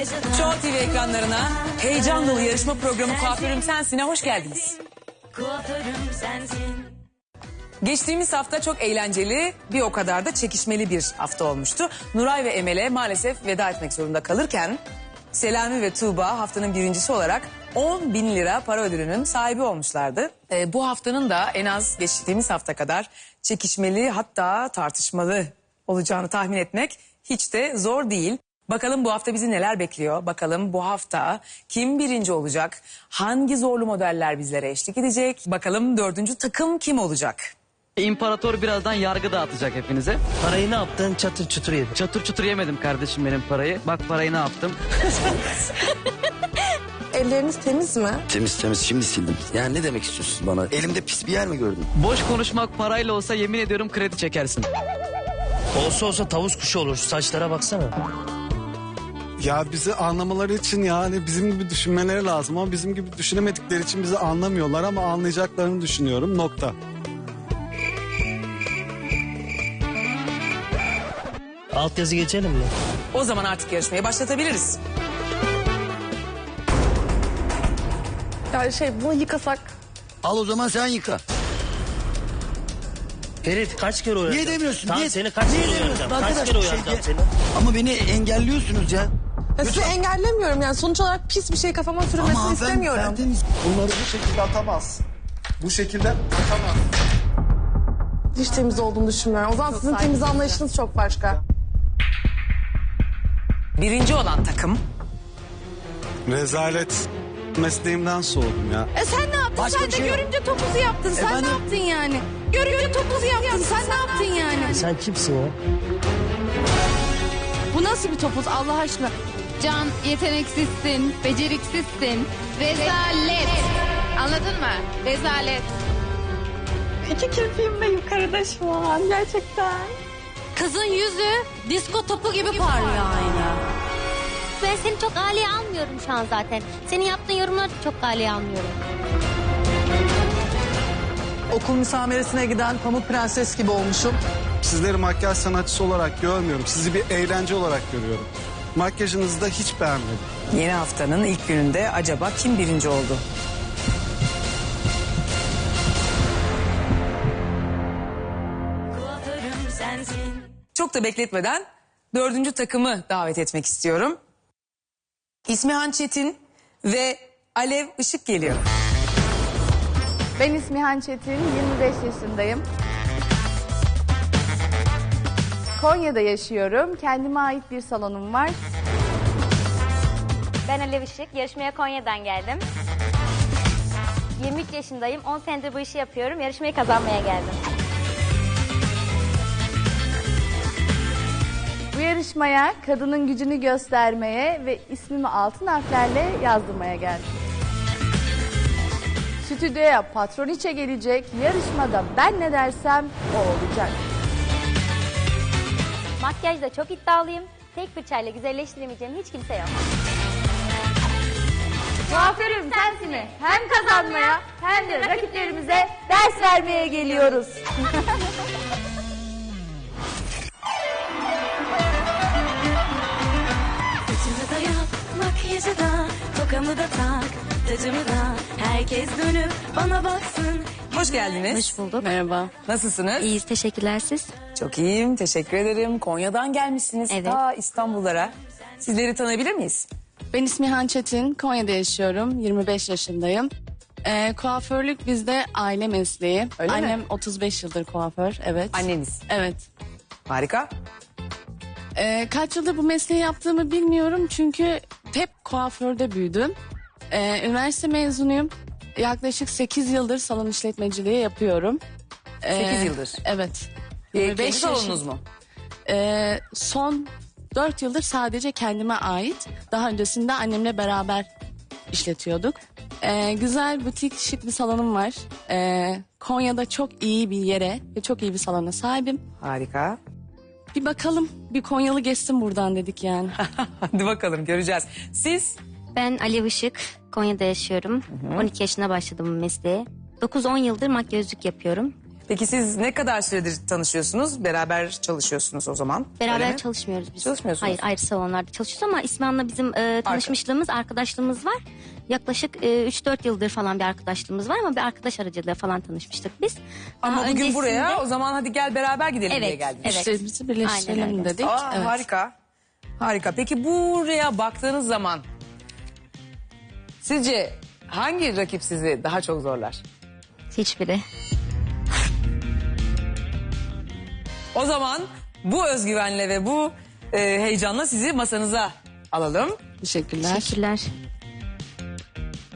Show TV ekranlarına heyecan dolu yarışma programı Kuaförüm Sensin'e hoş geldiniz. Kuaförüm sensin Geçtiğimiz hafta çok eğlenceli bir o kadar da çekişmeli bir hafta olmuştu. Nuray ve Emel'e maalesef veda etmek zorunda kalırken Selami ve Tuğba haftanın birincisi olarak 10 bin lira para ödülünün sahibi olmuşlardı. Ee, bu haftanın da en az geçtiğimiz hafta kadar çekişmeli hatta tartışmalı olacağını tahmin etmek hiç de zor değil. Bakalım bu hafta bizi neler bekliyor? Bakalım bu hafta kim birinci olacak? Hangi zorlu modeller bizlere eşlik edecek? Bakalım dördüncü takım kim olacak? İmparator birazdan yargı dağıtacak hepinize. Parayı ne yaptın? Çatır çutur yedin. Çatır çutur yemedim kardeşim benim parayı. Bak parayı ne yaptım. Elleriniz temiz mi? Temiz temiz şimdi sildim. Yani ne demek istiyorsun bana? Elimde pis bir yer mi gördün? Boş konuşmak parayla olsa yemin ediyorum kredi çekersin. Olsa olsa tavus kuşu olur. Şu saçlara baksana. Ya bizi anlamaları için yani bizim gibi düşünmeleri lazım ama bizim gibi düşünemedikleri için bizi anlamıyorlar ama anlayacaklarını düşünüyorum nokta. Altyazı geçelim mi? O zaman artık yarışmayı başlatabiliriz. Ya şey bunu yıkasak. Al o zaman sen yıka. Ferit kaç kere uyaracağım? Niye demiyorsun? Tamam Niye- seni kaç Niye kere demiyorsun uyaracağım? Kaç arkadaş? kere şey uyaracağım seni? Ama beni engelliyorsunuz ya. Ya sizi engellemiyorum yani sonuç olarak pis bir şey kafama sürülmesini Ama ben istemiyorum. tertemiz. Bunları bu şekilde atamaz. Bu şekilde atamaz. Hiç temiz olduğunu düşünmüyorum. O zaman sizin temiz anlayışınız çok başka. Birinci olan takım Rezalet. Mesleğimden soğudum ya. E sen ne yaptın? Başka sen bir de şey yok. topuzu yaptın. Sen Efendim? ne yaptın yani? Görünce topuzu yaptın. Sen ne yaptın yani? Sen kimsin ya? Bu nasıl bir topuz Allah aşkına? Can yeteneksizsin, beceriksizsin. Rezalet. Anladın mı? Rezalet. İki kirpiğim de yukarıda şu an gerçekten. Kızın yüzü disko topu gibi parlıyor aynı. Ben seni çok aileye almıyorum şu an zaten. Senin yaptığın yorumları da çok aileye almıyorum. Okul müsameresine giden pamuk prenses gibi olmuşum. Sizleri makyaj sanatçısı olarak görmüyorum. Sizi bir eğlence olarak görüyorum. Makyajınızı da hiç beğenmedim. yeni haftanın ilk gününde acaba kim birinci oldu? Kuaförüm sensin Çok da bekletmeden dördüncü takımı davet etmek istiyorum. İsmihan Çetin ve Alev Işık geliyor. Ben İsmihan Çetin, 25 yaşındayım. Konya'da yaşıyorum. Kendime ait bir salonum var. Ben Alev Işık, yarışmaya Konya'dan geldim. 23 yaşındayım, 10 senedir bu işi yapıyorum. Yarışmayı kazanmaya geldim. Bu yarışmaya kadının gücünü göstermeye ve ismimi altın harflerle yazdırmaya geldim. Stüdyoya patroniçe gelecek, yarışmada ben ne dersem o olacak. Makyajda çok iddialıyım. Tek fırçayla güzelleştiremeyeceğim hiç kimse yok. Kuaförüm sensini hem kazanmaya hem de rakiplerimize ders vermeye geliyoruz. Saçımı da yap makyajı da Tokamı da tak tacımı da Herkes dönüp bana baksın Hoş geldiniz. Hoş bulduk. Merhaba. Nasılsınız? İyiyiz, teşekkürler siz. Çok iyiyim, teşekkür ederim. Konya'dan gelmişsiniz Evet. ta İstanbullara. Sizleri tanıyabilir miyiz? Ben İsmihan Çetin, Konya'da yaşıyorum, 25 yaşındayım. Ee, kuaförlük bizde aile mesleği. Öyle mi? Annem 35 yıldır kuaför, evet. Anneniz. Evet. Harika. Ee, kaç yıldır bu mesleği yaptığımı bilmiyorum çünkü hep kuaförde büyüdüm. Ee, üniversite mezunuyum. Yaklaşık 8 yıldır salon işletmeciliği yapıyorum. Ee, 8 yıldır. Evet. Ee, 25 kendi yaşım- salonunuz mu? Ee, son 4 yıldır sadece kendime ait. Daha öncesinde annemle beraber işletiyorduk. Ee, güzel butik şık bir salonum var. Ee, Konya'da çok iyi bir yere ve çok iyi bir salona sahibim. Harika. Bir bakalım bir Konyalı geçsin buradan dedik yani. Hadi bakalım göreceğiz. Siz Ben Alev Işık, Konya'da yaşıyorum. 12 yaşına başladım bu mesleğe. 9-10 yıldır makyözlük yapıyorum. Peki siz ne kadar süredir tanışıyorsunuz? Beraber çalışıyorsunuz o zaman. Beraber mi? çalışmıyoruz biz. Çalışmıyorsunuz. Hayır ayrı salonlarda çalışıyoruz ama İsmail'le bizim e, tanışmışlığımız, arkadaşlığımız var. Yaklaşık e, 3-4 yıldır falan bir arkadaşlığımız var ama bir arkadaş aracılığıyla falan tanışmıştık biz. Ama Daha bugün öncesinde- buraya o zaman hadi gel beraber gidelim Evet, diye geldiniz. evet. İşlerimizi birleştirelim Aynen öyle. dedik. Aa, evet. Harika. Harika. Peki buraya baktığınız zaman sizce hangi rakip sizi daha çok zorlar? Hiçbiri. O zaman bu özgüvenle ve bu e, heyecanla sizi masanıza alalım. Teşekkürler. Teşekkürler.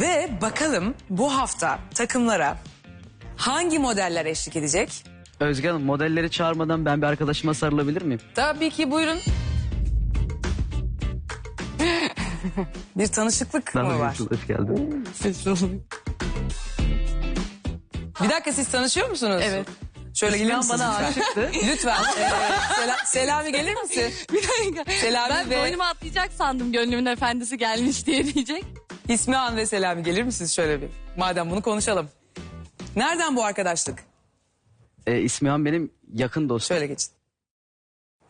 Ve bakalım bu hafta takımlara hangi modeller eşlik edecek? Özge Hanım modelleri çağırmadan ben bir arkadaşıma sarılabilir miyim? Tabii ki buyurun. bir tanışıklık mı var? Hoş geldin. Bir dakika siz tanışıyor musunuz? Evet. Şöyle gelir misiniz bana lütfen? aşıktı. Lütfen. Ee, Sela- Selami gelir misin? Bir dakika. Selami ben ve boynuma atlayacak sandım gönlümün efendisi gelmiş diye diyecek. İsmihan ve Selami gelir misiniz şöyle bir? Madem bunu konuşalım. Nereden bu arkadaşlık? Ee, İsmihan benim yakın dostum. Şöyle geçin.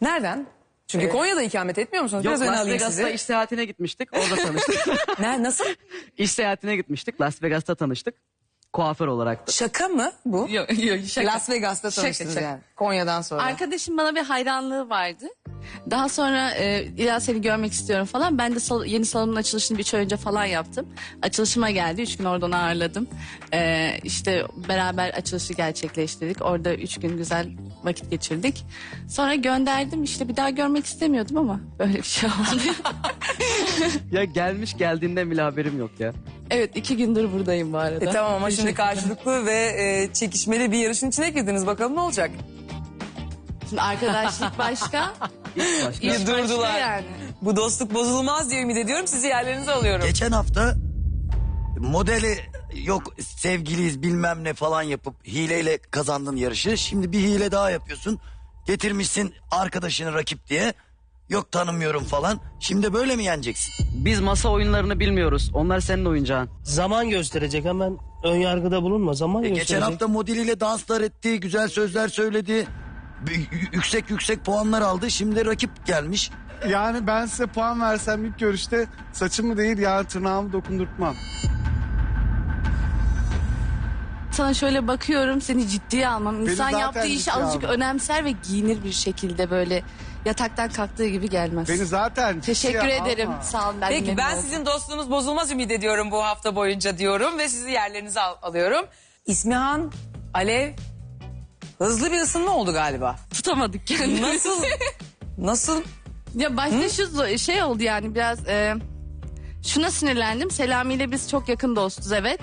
Nereden? Çünkü Konya'da ikamet etmiyor musunuz? Yok Biraz Las Vegas'ta iş seyahatine gitmiştik. Orada tanıştık. Ne, nasıl? iş seyahatine gitmiştik. Las Vegas'ta tanıştık. Kuaför olarak da. Şaka mı bu? Yok yok şaka. Las Vegas'ta Şaka, tanıştınız şaka. yani. Konya'dan sonra. Arkadaşım bana bir hayranlığı vardı. Daha sonra e, İlhan seni görmek istiyorum falan. Ben de sal- yeni salonun açılışını bir ay önce falan yaptım. Açılışıma geldi. Üç gün oradan ağırladım. E, işte beraber açılışı gerçekleştirdik. Orada üç gün güzel vakit geçirdik. Sonra gönderdim. İşte bir daha görmek istemiyordum ama böyle bir şey oldu. Ya gelmiş geldiğinden bile haberim yok ya. Evet iki gündür buradayım bu arada. E tamam ama şimdi karşılıklı ve e, çekişmeli bir yarışın içine girdiniz. Bakalım ne olacak? Şimdi arkadaşlık başka. Başka. İş başka durdular. yani. Bu dostluk bozulmaz diye ümit ediyorum. Sizi yerlerinize alıyorum. Geçen hafta modeli yok sevgiliyiz bilmem ne falan yapıp hileyle kazandın yarışı. Şimdi bir hile daha yapıyorsun. Getirmişsin arkadaşını rakip diye. Yok tanımıyorum falan. Şimdi böyle mi yeneceksin? Biz masa oyunlarını bilmiyoruz. Onlar senin oyuncağın. Zaman gösterecek hemen ön yargıda bulunma. Zaman E, gösterecek. geçen hafta modeliyle danslar etti, güzel sözler söyledi. y- Yüksek yüksek puanlar aldı. Şimdi rakip gelmiş. Yani ben size puan versem ilk görüşte saçımı değil yani tırnağımı dokundurtmam. Sana şöyle bakıyorum seni ciddiye almam. İnsan zaten yaptığı işi ciddiye azıcık önemser ve giyinir bir şekilde böyle yataktan kalktığı gibi gelmez. Beni zaten Teşekkür ciddiye ederim. alma. Sağ olun. Ben Peki memnun ben oldum. sizin dostluğunuz bozulmaz ümit ediyorum bu hafta boyunca diyorum ve sizi yerlerinize al- alıyorum. İsmihan, Alev hızlı bir ısınma oldu galiba. tutamadık kendimizi. Nasıl? Nasıl? Ya başta şu zo- şey oldu yani biraz e, şuna sinirlendim. Selami ile biz çok yakın dostuz evet.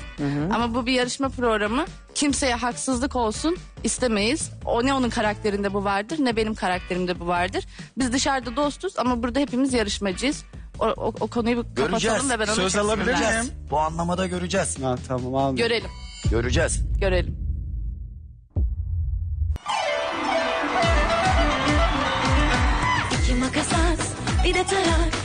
Ama bu bir yarışma programı. Kimseye haksızlık olsun istemeyiz. O ne onun karakterinde bu vardır ne benim karakterimde bu vardır. Biz dışarıda dostuz ama burada hepimiz yarışmacıyız. O, o, o konuyu bir Göreceğiz. kapatalım ve ben onu Söz çok alabilir miyim? Bu anlamada göreceğiz. Ha, tamam almayayım. Görelim, Göreceğiz. görelim. İki makas at, bir de tarak.